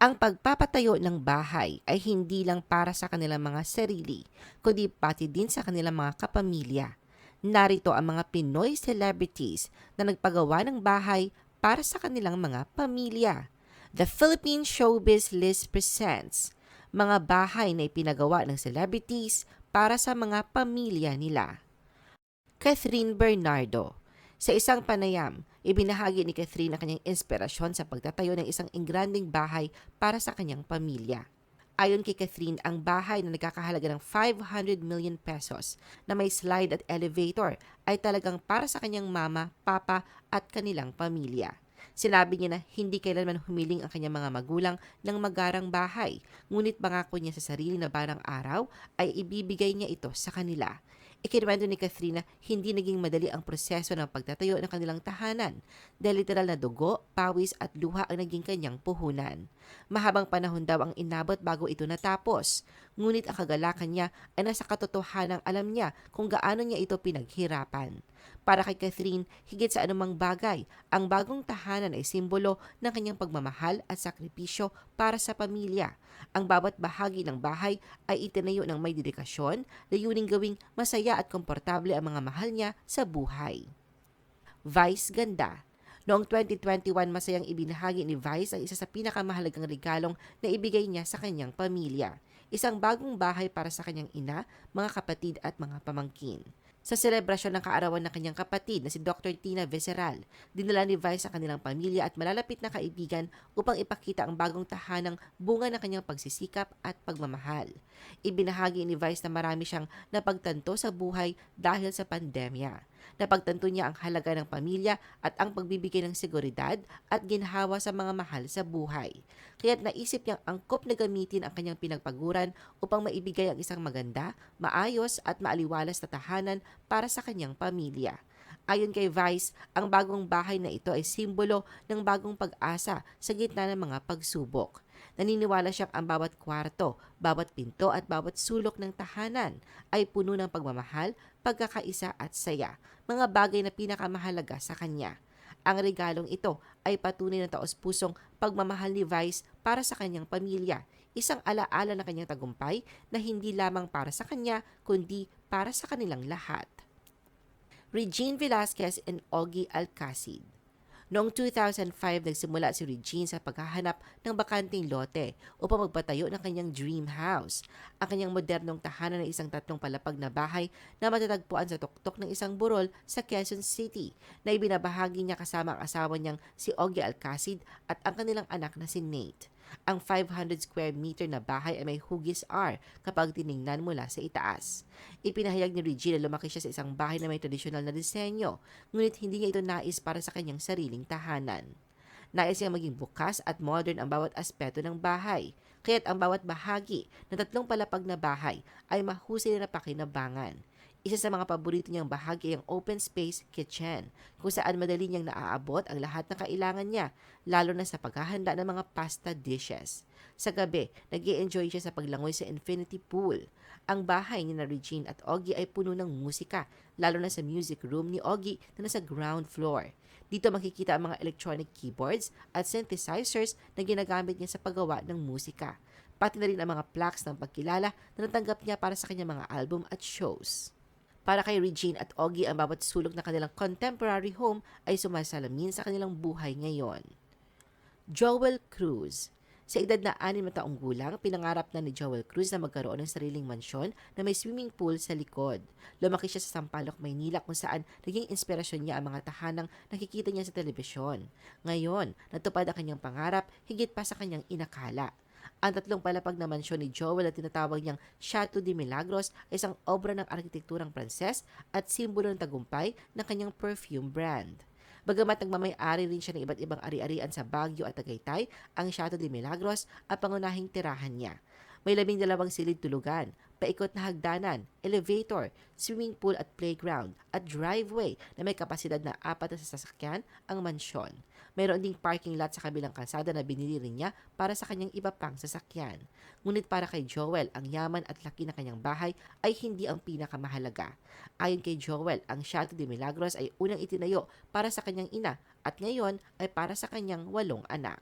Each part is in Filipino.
Ang pagpapatayo ng bahay ay hindi lang para sa kanilang mga sarili, kundi pati din sa kanilang mga kapamilya. Narito ang mga Pinoy celebrities na nagpagawa ng bahay para sa kanilang mga pamilya. The Philippine Showbiz List presents mga bahay na ipinagawa ng celebrities para sa mga pamilya nila. Catherine Bernardo Sa isang panayam, ibinahagi ni Catherine ang kanyang inspirasyon sa pagtatayo ng isang ingranding bahay para sa kanyang pamilya. Ayon kay Catherine, ang bahay na nagkakahalaga ng 500 million pesos na may slide at elevator ay talagang para sa kanyang mama, papa at kanilang pamilya. Sinabi niya na hindi kailanman humiling ang kanyang mga magulang ng magarang bahay, ngunit bangako niya sa sarili na barang araw ay ibibigay niya ito sa kanila. Ikinuwento ni Katrina, hindi naging madali ang proseso ng pagtatayo ng kanilang tahanan dahil literal na dugo, pawis at luha ang naging kanyang puhunan. Mahabang panahon daw ang inabot bago ito natapos, ngunit ang kagalakan niya ay nasa katotohanang alam niya kung gaano niya ito pinaghirapan. Para kay Catherine, higit sa anumang bagay, ang bagong tahanan ay simbolo ng kanyang pagmamahal at sakripisyo para sa pamilya. Ang bawat bahagi ng bahay ay itinayo ng may dedikasyon, layuning gawing masaya at komportable ang mga mahal niya sa buhay. Vice Ganda Noong 2021, masayang ibinahagi ni Vice ang isa sa pinakamahalagang regalong na ibigay niya sa kanyang pamilya. Isang bagong bahay para sa kanyang ina, mga kapatid at mga pamangkin. Sa selebrasyon ng kaarawan ng kanyang kapatid na si Dr. Tina Visceral, dinala ni Vice ang kanilang pamilya at malalapit na kaibigan upang ipakita ang bagong tahanang bunga ng kanyang pagsisikap at pagmamahal. Ibinahagi ni Vice na marami siyang napagtanto sa buhay dahil sa pandemya. Napagtanto niya ang halaga ng pamilya at ang pagbibigay ng seguridad at ginhawa sa mga mahal sa buhay. Kaya't naisip niyang angkop na gamitin ang kanyang pinagpaguran upang maibigay ang isang maganda, maayos at maaliwalas na tahanan para sa kanyang pamilya. Ayon kay Vice, ang bagong bahay na ito ay simbolo ng bagong pag-asa sa gitna ng mga pagsubok. Naniniwala siyang ang bawat kwarto, bawat pinto at bawat sulok ng tahanan ay puno ng pagmamahal, pagkakaisa at saya, mga bagay na pinakamahalaga sa kanya. Ang regalong ito ay patunay ng taos-pusong pagmamahal ni Vice para sa kanyang pamilya, isang alaala ng kanyang tagumpay na hindi lamang para sa kanya kundi para sa kanilang lahat. Regine Velasquez and Ogie Alcacid Noong 2005, nagsimula si Regine sa paghahanap ng bakanting lote upang magpatayo ng kanyang dream house. Ang kanyang modernong tahanan ng isang tatlong palapag na bahay na matatagpuan sa tuktok ng isang burol sa Quezon City na ibinabahagi niya kasama ang asawa niyang si Ogie Alcacid at ang kanilang anak na si Nate. Ang 500 square meter na bahay ay may hugis R kapag tiningnan mula sa itaas. Ipinahayag ni Regina lumaki siya sa isang bahay na may tradisyonal na disenyo, ngunit hindi niya ito nais para sa kanyang sariling tahanan. Nais niya maging bukas at modern ang bawat aspeto ng bahay, kaya't ang bawat bahagi ng tatlong palapag na bahay ay mahusay na pakinabangan. Isa sa mga paborito niyang bahagi ang open space kitchen, kung saan madali niyang naaabot ang lahat ng kailangan niya, lalo na sa paghahanda ng mga pasta dishes. Sa gabi, nag enjoy siya sa paglangoy sa infinity pool. Ang bahay ni na Regine at Ogie ay puno ng musika, lalo na sa music room ni Ogie na nasa ground floor. Dito makikita ang mga electronic keyboards at synthesizers na ginagamit niya sa paggawa ng musika. Pati na rin ang mga plaques ng pagkilala na natanggap niya para sa kanyang mga album at shows. Para kay Regine at Ogie, ang bawat sulok ng kanilang contemporary home ay sumasalamin sa kanilang buhay ngayon. Joel Cruz sa edad na anim na taong gulang, pinangarap na ni Joel Cruz na magkaroon ng sariling mansyon na may swimming pool sa likod. Lumaki siya sa Sampaloc, Maynila kung saan naging inspirasyon niya ang mga tahanang nakikita niya sa telebisyon. Ngayon, natupad ang kanyang pangarap higit pa sa kanyang inakala. Ang tatlong palapag na mansyon ni Joel na tinatawag niyang Chateau de Milagros ay isang obra ng arkitekturang Pranses at simbolo ng tagumpay ng kanyang perfume brand. Bagamat nagmamay-ari rin siya ng iba't ibang ari-arian sa Baguio at Tagaytay, ang Chateau de Milagros ang pangunahing tirahan niya. May labing dalawang silid tulugan, paikot na hagdanan, elevator, swimming pool at playground, at driveway na may kapasidad na apat na sasakyan ang mansyon. Mayroon ding parking lot sa kabilang kalsada na binili rin niya para sa kanyang iba pang sasakyan. Ngunit para kay Joel, ang yaman at laki ng kanyang bahay ay hindi ang pinakamahalaga. Ayon kay Joel, ang Chateau de Milagros ay unang itinayo para sa kanyang ina at ngayon ay para sa kanyang walong anak.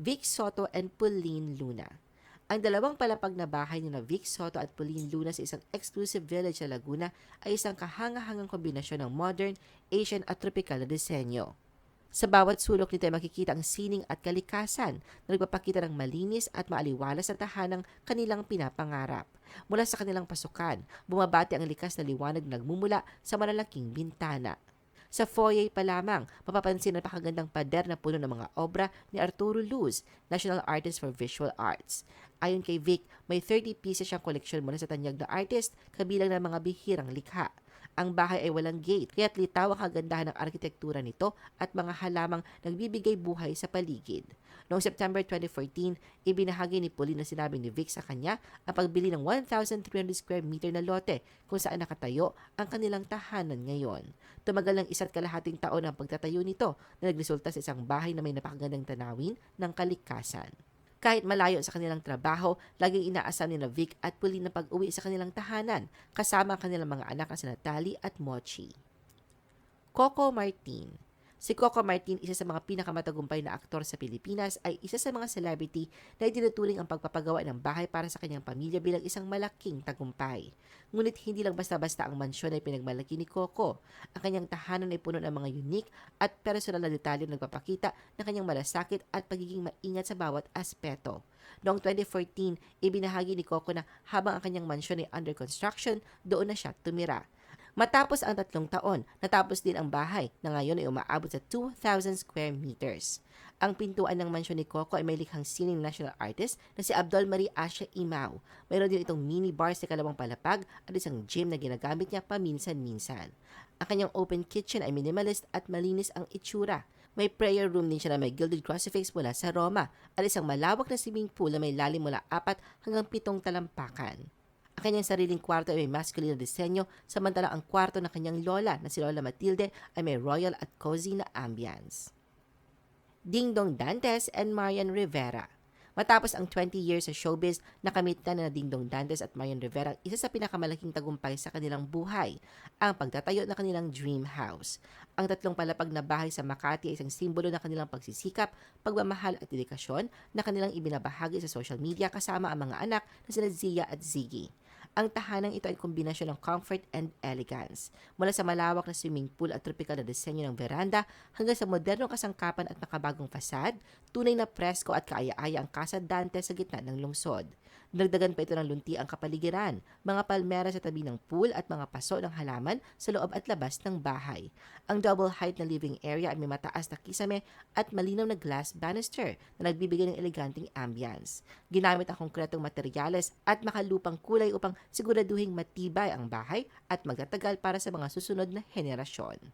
Vic Soto and Pauline Luna. Ang dalawang palapag na bahay ni Vic Soto at Pauline Luna sa isang exclusive village sa Laguna ay isang kahanga-hangang kombinasyon ng modern, Asian at tropical na disenyo. Sa bawat sulok nito ay makikita ang sining at kalikasan na nagpapakita ng malinis at maaliwalas na tahanang kanilang pinapangarap. Mula sa kanilang pasukan, bumabati ang likas na liwanag na nagmumula sa malalaking bintana. Sa foyer pa lamang, mapapansin ang pakagandang pader na puno ng mga obra ni Arturo Luz, National Artist for Visual Arts. Ayon kay Vic, may 30 pieces siyang koleksyon mula sa tanyag na artist, kabilang ng mga bihirang likha. Ang bahay ay walang gate, kaya't litaw ang kagandahan ng arkitektura nito at mga halamang nagbibigay buhay sa paligid. Noong September 2014, ibinahagi ni Pauline na sinabi ni Vic sa kanya ang pagbili ng 1,300 square meter na lote kung saan nakatayo ang kanilang tahanan ngayon. Tumagal ng isa't kalahating taon ang pagtatayo nito na nagresulta sa isang bahay na may napakagandang tanawin ng kalikasan. Kahit malayo sa kanilang trabaho, laging inaasam ni na Vic at Pauline na pag-uwi sa kanilang tahanan kasama ang kanilang mga anak na si Natalie at Mochi. Coco Martin Si Coco Martin, isa sa mga pinakamatagumpay na aktor sa Pilipinas, ay isa sa mga celebrity na itinuturing ang pagpapagawa ng bahay para sa kanyang pamilya bilang isang malaking tagumpay. Ngunit hindi lang basta-basta ang mansyon ay pinagmalaki ni Coco. Ang kanyang tahanan ay puno ng mga unique at personal na detalye na nagpapakita ng kanyang malasakit at pagiging maingat sa bawat aspeto. Noong 2014, ibinahagi ni Coco na habang ang kanyang mansyon ay under construction, doon na siya tumira. Matapos ang tatlong taon, natapos din ang bahay na ngayon ay umaabot sa 2,000 square meters. Ang pintuan ng mansyon ni Coco ay may likhang sining national artist na si Abdol Marie Asha Imao. Mayroon din itong mini bar sa kalawang palapag at isang gym na ginagamit niya paminsan-minsan. Ang kanyang open kitchen ay minimalist at malinis ang itsura. May prayer room din siya na may gilded crucifix mula sa Roma at isang malawak na swimming pool na may lalim mula apat hanggang pitong talampakan. Ang kanyang sariling kwarto ay may masculine na disenyo, samantalang ang kwarto ng kanyang lola na si Lola Matilde ay may royal at cozy na ambience. Ding Dong Dantes and Marian Rivera Matapos ang 20 years sa showbiz, nakamit na na Ding Dong Dantes at Marian Rivera ang isa sa pinakamalaking tagumpay sa kanilang buhay, ang pagtatayo ng kanilang dream house. Ang tatlong palapag na bahay sa Makati ay isang simbolo ng kanilang pagsisikap, pagmamahal at dedikasyon na kanilang ibinabahagi sa social media kasama ang mga anak na sina Zia at Ziggy. Ang tahanang ito ay kombinasyon ng comfort and elegance. Mula sa malawak na swimming pool at tropical na disenyo ng veranda hanggang sa modernong kasangkapan at makabagong fasad, tunay na presko at kaaya-aya ang Casa Dante sa gitna ng lungsod. Nagdagan pa ito ng lunti ang kapaligiran, mga palmera sa tabi ng pool at mga paso ng halaman sa loob at labas ng bahay. Ang double height na living area ay may mataas na kisame at malinaw na glass banister na nagbibigay ng eleganteng ambience. Ginamit ang konkretong materyales at makalupang kulay upang siguraduhing matibay ang bahay at magtatagal para sa mga susunod na henerasyon.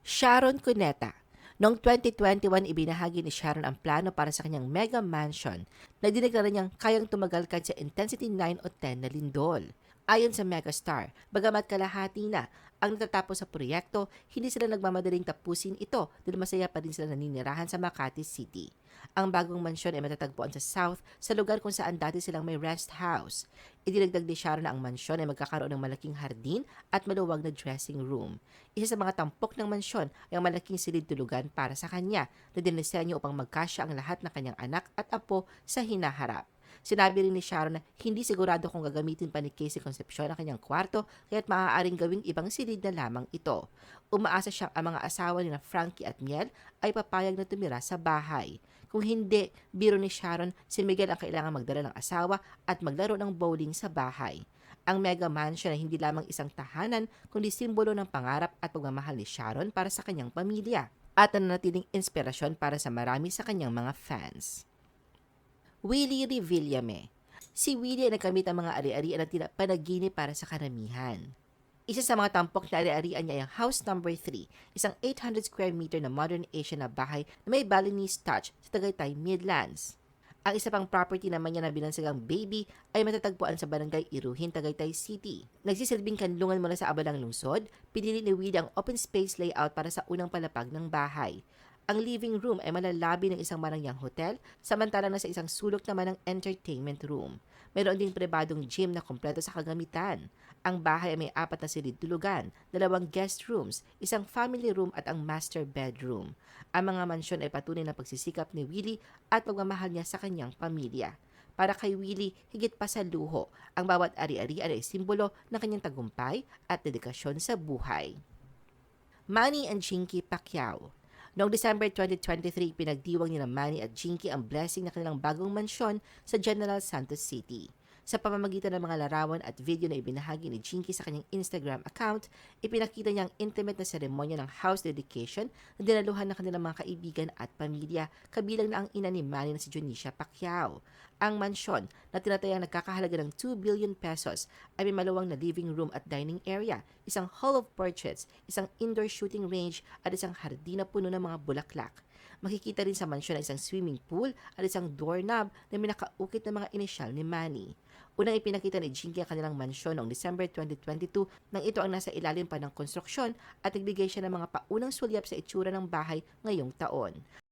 Sharon Cuneta Noong 2021, ibinahagi ni Sharon ang plano para sa kanyang mega mansion na dineklara niyang kayang tumagal kahit sa intensity 9 o 10 na lindol. Ayon sa megastar, bagamat kalahati na ang natatapos sa proyekto, hindi sila nagmamadaling tapusin ito dahil masaya pa rin sila naninirahan sa Makati City. Ang bagong mansyon ay matatagpuan sa south sa lugar kung saan dati silang may rest house. Idinagdag ni Sharon na ang mansyon ay magkakaroon ng malaking hardin at maluwag na dressing room. Isa sa mga tampok ng mansyon ay ang malaking silid tulugan para sa kanya na dinisenyo upang magkasya ang lahat ng kanyang anak at apo sa hinaharap. Sinabi rin ni Sharon na hindi sigurado kung gagamitin pa ni Casey Concepcion ang kanyang kwarto kaya't maaaring gawing ibang silid na lamang ito. Umaasa siyang ang mga asawa ni Frankie at Miel ay papayag na tumira sa bahay. Kung hindi, biro ni Sharon, si Miguel ang kailangan magdala ng asawa at maglaro ng bowling sa bahay. Ang mega mansion ay hindi lamang isang tahanan, kundi simbolo ng pangarap at pagmamahal ni Sharon para sa kanyang pamilya at nanatiling inspirasyon para sa marami sa kanyang mga fans. Willie Revillame Si Willie ay nagkamit ang mga ari-arian na tila panaginip para sa karamihan. Isa sa mga tampok na ari-arian niya ay ang House Number 3, isang 800 square meter na modern Asian na bahay na may Balinese touch sa Tagaytay Midlands. Ang isa pang property naman niya na binansagang baby ay matatagpuan sa barangay Iruhin, Tagaytay City. Nagsisilbing kanlungan mula sa abalang lungsod, pinili ni Willie ang open space layout para sa unang palapag ng bahay. Ang living room ay malalabi ng isang marangyang hotel, samantalang nasa isang sulok naman ang entertainment room. Mayroon ding pribadong gym na kompleto sa kagamitan. Ang bahay ay may apat na silid tulugan, dalawang guest rooms, isang family room at ang master bedroom. Ang mga mansyon ay patunay ng pagsisikap ni Willie at pagmamahal niya sa kanyang pamilya. Para kay Willie, higit pa sa luho, ang bawat ari-arian ay simbolo ng kanyang tagumpay at dedikasyon sa buhay. Manny and Jinky Pacquiao Noong December 2023, pinagdiwang ni na Manny at Jinky ang blessing ng kanilang bagong mansyon sa General Santos City. Sa pamamagitan ng mga larawan at video na ibinahagi ni Jinky sa kanyang Instagram account, ipinakita niya ang intimate na seremonya ng house dedication na dinaluhan ng kanilang mga kaibigan at pamilya, kabilang na ang ina ni Manny na si Junicia Pacquiao. Ang mansyon na tinatayang nagkakahalaga ng 2 billion pesos ay may maluwang na living room at dining area, isang hall of portraits, isang indoor shooting range at isang hardin na puno ng mga bulaklak. Makikita rin sa mansyon ang isang swimming pool at isang doorknob na may nakaukit na mga inisyal ni Manny. Unang ipinakita ni Jinky ang kanilang mansyon noong December 2022 nang ito ang nasa ilalim pa ng konstruksyon at nagbigay siya ng mga paunang sulyap sa itsura ng bahay ngayong taon.